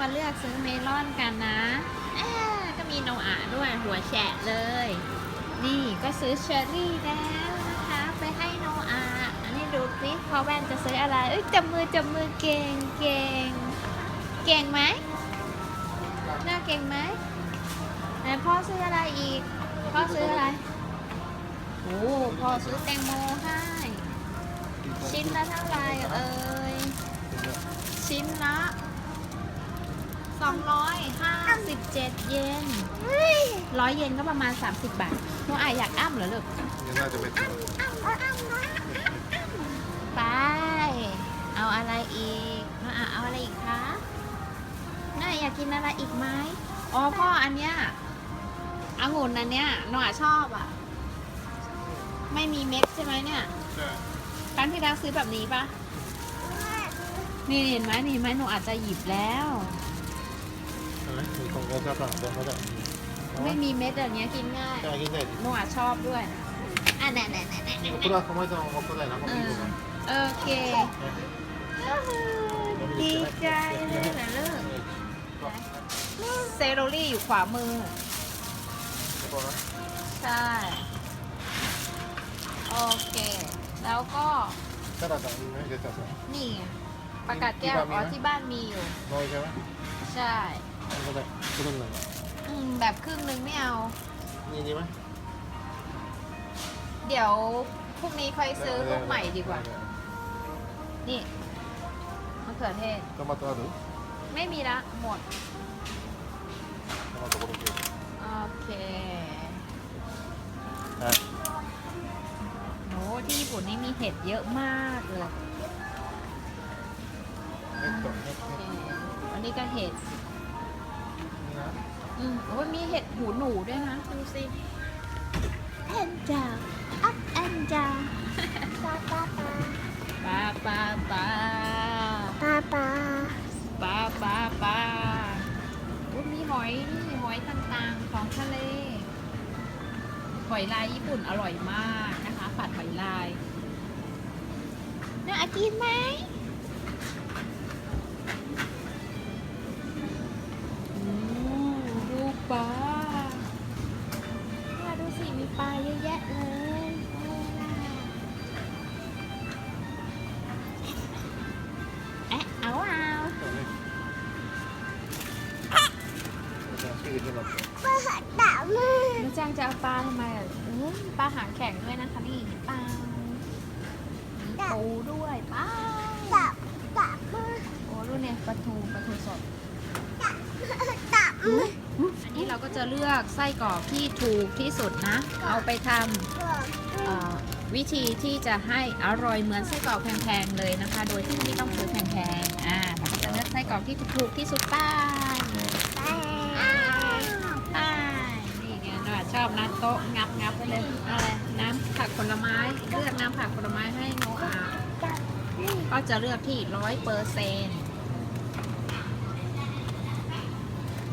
มาเลือกซื้อเมลอนกันนะก็มีโนอาด้วยหัวแฉะเลย นี่ก็ซื้อเชอร์รี่แล้วนะคะ ไปให้โนอาอันนี้ดูสิพ่อแว่นจะซื้ออะไร เอ้ยจับมือจับมือเก่งเก่งเก่งไหมหน้าเก่งไหมไหนพ่อซื้ออะไรอีก พ่อซื้ออะไรโอ้พ่อซื้อแตงโมให้ชิ้นละเท่าไหร่เอ่ยชิ้นละ 257 เยนร้อยเยนก็ประมาณ 30 บาทหนูอายอยากอ้ำเหรอลูกนี่น่าจะไม่ถึงไป เอาอะไรอีกหนูอาเอาอะไรอีกคะหนูอาอยากกินอะไรอีกไหมอ๋อพ่ออันเนี้ยองุ่นอันเนี้ยหนูอาชอบอะ ไม่มีเม็ดใช่ไหมเนี่ยใช่ครั้งที่แล้วซื้อแบบนี้ปะนี่เห็นไหมนี่ไหมหนูอาจจะหยิบแล้ว ช่ไหมมีของโอซาก้าเดี๋ยวเขาจะ ไม่มีเม็ดแบบเนี้ยกินง่าย ใช่กินได้ หนูอาจชอบด้วยอ่ะแน่แน่แน่แน่แน่ これは構えたまま答えなかったこと โอเคดีใจเลยนะลูกเซโรลี่อยู่ขวามือ ใช่ โอเค แล้วก็ サラダいいねレタス นี่ไงประกาศแก้วอ๋อที่บ้านมีอยู่ น้อยใช่ไหม ใช่ ก็ได้ครึ่งหนึ่ง อืมแบบครึ่งนึงไม่เอา นี่ดีไหม เดี๋ยวพรุ่งนี้ค่อยซื้อลูกใหม่ดีกว่า นี่มะเขือเทศ トマトある ไม่มีละหมด トマトコロッケ โอเค はい โหที่ญี่ปุ่นนี่มีเห็ดเยอะมากเลย えっと โอเคอันนี้ก็เห็ด อืมโอ้ยมีเห็ดหูหนูด้วยนะ ดูสิแอนจาอัพแอนจาป้าป้าป้าปลาปลาปลาป้าป้าปลาปลาปลาโอ้ยมีหอยนี่หอยต่างๆของทะเล หอยลายญี่ปุ่นอร่อยมากนะคะ ผัดหอยลาย น่ากินไหม ป้าหัดด่ามือแล้วจ้างจะเอาปลาทำไมอะอืมปลาหางแข็งด้วยนะคะนี่ปลามีปูด้วยปลาด่าด่ามือโอ้ดูเนี่ยปลาทูปลาทูสดด่ามืออันนี้เราก็จะเลือกไส้กรอกที่ถูกที่สุดนะ เอาไปทำเอ่อวิธีที่จะให้อร่อยเหมือนไส้กรอกแพงๆเลยนะคะ โดยที่ไม่ต้องซื้อแพงๆ อ่าเราก็จะเลือกไส้กรอกที่ถูกที่สุดไป้ายป้ อยชอบนะโต๊ะงับงับไปเลยอะไรน้ำผักผลไม้ เลือกน้ำผักผลไม้ให้โนอาก็จะเลือกที่ร้อยเปอร์เซนต์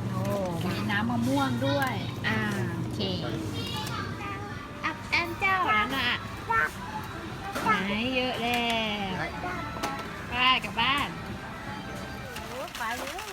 โอ้มีน้ำมะม่วงด้วย อ่าโอเคอัพแอนเจ้าแล้วนะไหนเยอะแล้วไปกลับบ้านโอ้ไปเร็ว